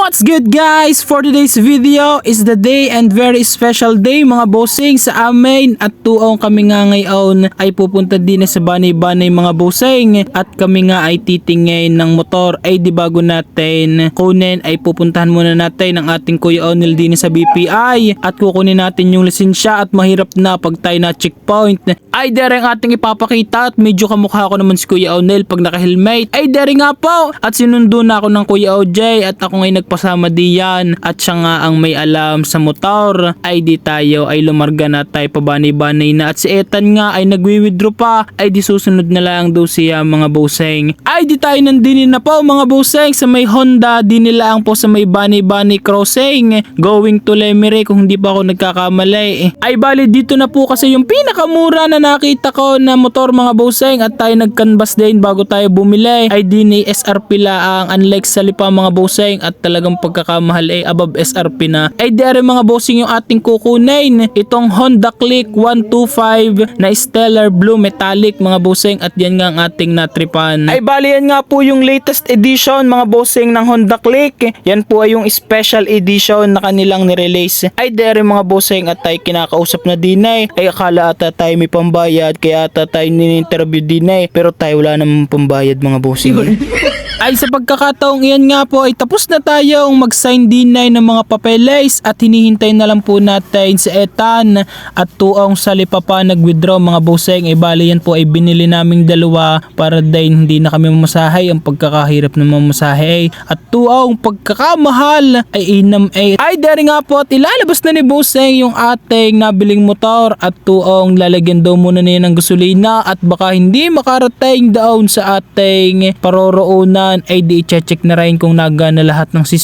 What's good guys? For today's video is the day and very special day mga bossing sa amin. At tuong kami nga ngayon ay pupunta din sa banay-banay mga bossing. At kami nga ay titingin ng motor. Ay di bago natin kunin ay pupuntahan muna natin ang ating Kuya Onil din sa BPI at kukunin natin yung lisensya at mahirap na pag tayo na checkpoint. Ay dere ang ating ipapakita at medyo kamukha ko naman si Kuya Onil pag naka-helmet. Ay dere nga po. At sinundo na ako ng Kuya OJ at ako ngay nagpasama diyan. At siya nga ang may alam sa motor. Ay di tayo ay lumarga na. Tayo pabani-banay na. At si Ethan nga ay nagwi-withdraw pa. Ay di susunod na lang daw siya mga boseng ay di tayo nandinin na po mga boseng sa may Honda di nila ang po sa may bani-bani crossing. Going to Lemery kung hindi pa ako nagkakamali. Ay bali dito na po kasi yung pinakamura na nakita ko na motor mga boseng at tayo nag-canvas din bago tayo bumili. Ay di ni SRP laang unlike sa lipa mga boseng at talagang pagkakamahal ay above SRP na. Ay rin mga bossing yung ating kukunin. Itong Honda Click 125 na Stellar Blue Metallic mga bossing at yan nga ang ating natripan. Ay bali yan nga po yung latest edition mga bossing ng Honda Click. Yan po ay yung special edition na kanilang nirelease. Ay rin mga bossing at tayo kinakausap na din ay ay akala ata tayo may pambayad kaya ata tayo ni-interview din ay pero tayo wala namang pambayad mga bossing. Ay sa pagkakataong iyan nga po ay tapos na tayong mag-sign din na ng mga papeles at hinihintay na lang po natin si Ethan at tuong sa lipa pa nag-withdraw mga boseng ay bali yan po ay binili naming dalawa para din hindi na kami mamasahay ang pagkakahirap ng mamasahe at tuong pagkakamahal ay inam ay ay dari nga po at ilalabas na ni boseng yung ating nabiling motor at tuong lalagyan daw muna niya ng gasolina at baka hindi makarating doon sa ating paroroonan. Ay di i-check na rin kung nagana lahat ng system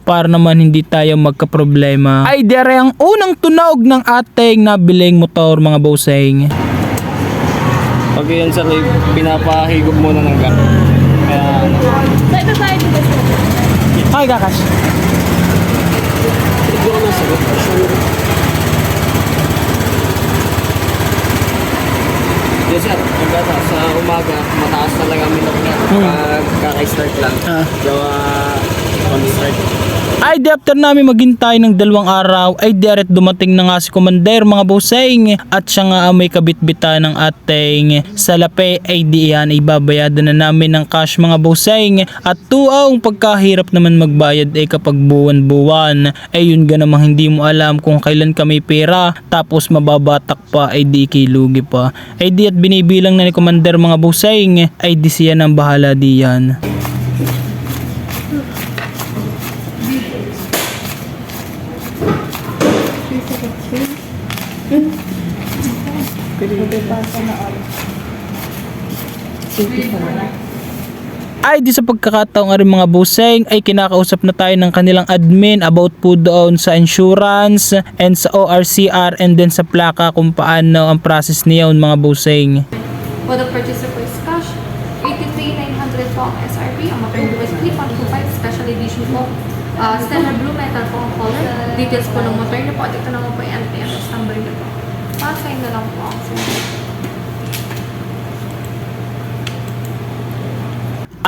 para naman hindi tayo magka-problema. Ay dere ang unang tunog ng ating nabiling motor mga boseng. Pag yan sir, eh, pinapahigop muna ng gas. Kaya ano, Sa. Ay kakas. hindi ko masagot. Yes sir, pagkata sa umaga, mataas talaga ang minok niya. Pag kaka-start lang. Ah. Ay di after namin maghintay ng dalawang araw ay direct dumating na nga si Commander mga boseng at siya nga may kabitbitan ng ating salape ay di yan ay babayadan na namin ng cash mga boseng at tuaw pagkahirap naman magbayad ay kapag buwan-buwan. Ay yun ga namang hindi mo alam kung kailan kami pera. Tapos mababatak pa ay di ikilugi pa. Ay di at binibilang na ni Commander mga boseng ay di siya nang bahala di ay di sa pagkakataong rin mga buseng ay kinakausap na tayo ng kanilang admin about po doon sa insurance and sa ORCR and then sa plaka kung paano ang process niyon mga buseng. For the purchase of first cash, 83,900 po ang SRP. Ang motor po is 3.25 special edition po. Uh, Stellar Blue Metal po ang color. Details po ng motor niyo po. At ito naman po yung NPMS number niyo po. Pasay na lang po ang sir.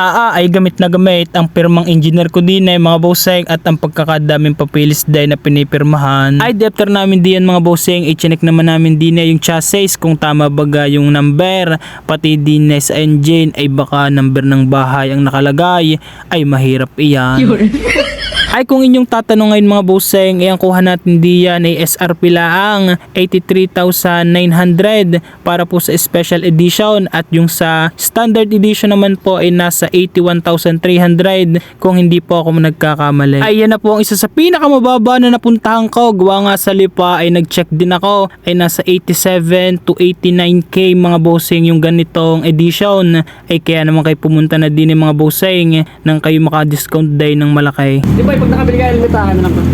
AA ay gamit na gamit ang pirmang engineer ko din ay mga bossing at ang pagkakadaming papilis din na pinipirmahan. Ay after namin diyan mga bossing i-check naman namin din yung chassis kung tama baga yung number pati din sa engine ay baka number ng bahay ang nakalagay ay mahirap iyan. Ay kung inyong tatanungin mga bosseng, ay ang kuha natin diyan ay SRP laang 83,900 para po sa special edition at yung sa standard edition naman po ay nasa 81,300 kung hindi po ako nagkakamali. Ay yan na po ang isa sa pinakamababa na napuntahan ko. Gawa nga sa lipa ay nag-check din ako ay nasa 87 to 89k mga bossing yung ganitong edition. Ay kaya naman kayo pumunta na din ng mga bossing nang kayo maka-discount day ng malaki. Di pag nakabili ka, limitahan na lang to.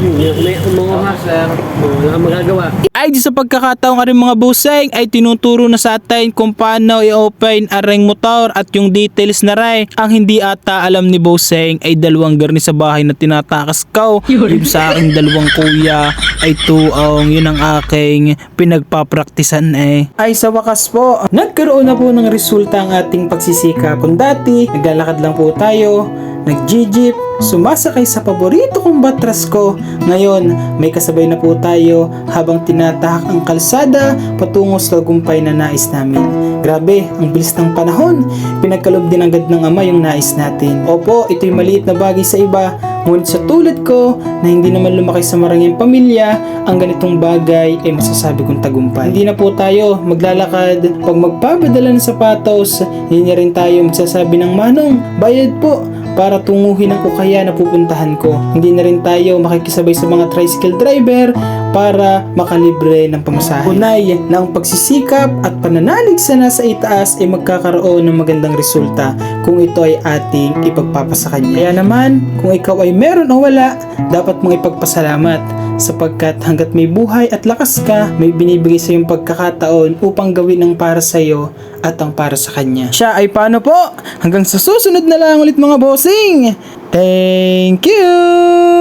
May umuha sir, wala kang magagawa. ay di sa pagkakataong ka rin mga buseng ay tinuturo na sa atin kung paano i-open ang ring motor at yung details na rin. Ang hindi ata alam ni buseng ay dalawang garni sa bahay na tinatakas ko. Yung sa aking dalawang kuya ay tuong yun ang aking pinagpapraktisan eh. Ay sa wakas po, nagkaroon na po ng resulta ang ating pagsisika. Kung dati, naglalakad lang po tayo, nag-jeep, sumasakay sa paborito kong batras ko. Ngayon, may kasabay na po tayo habang tinatahak ang kalsada patungo sa tagumpay na nais namin. Grabe, ang bilis ng panahon. Pinagkalob din agad ng ama yung nais natin. Opo, ito'y maliit na bagay sa iba, ngunit sa tulad ko na hindi naman lumaki sa marangyang pamilya, ang ganitong bagay ay masasabi kong tagumpay. Hindi na po tayo maglalakad. Pag magpapadala ng sapatos, hindi rin tayo magsasabi ng manong, bayad po para tunguhin ang kukaya na pupuntahan ko. Hindi na rin tayo makikisabay sa mga tricycle driver para makalibre ng pamasahe. Unay na ang pagsisikap at pananalig sa nasa itaas ay magkakaroon ng magandang resulta kung ito ay ating ipagpapasa kanya. Kaya naman, kung ikaw ay meron o wala, dapat mong ipagpasalamat sapagkat hanggat may buhay at lakas ka, may binibigay sa iyong pagkakataon upang gawin ang para sa iyo at ang para sa kanya. Siya ay paano po? Hanggang sa susunod na lang ulit mga bossing! Thank you!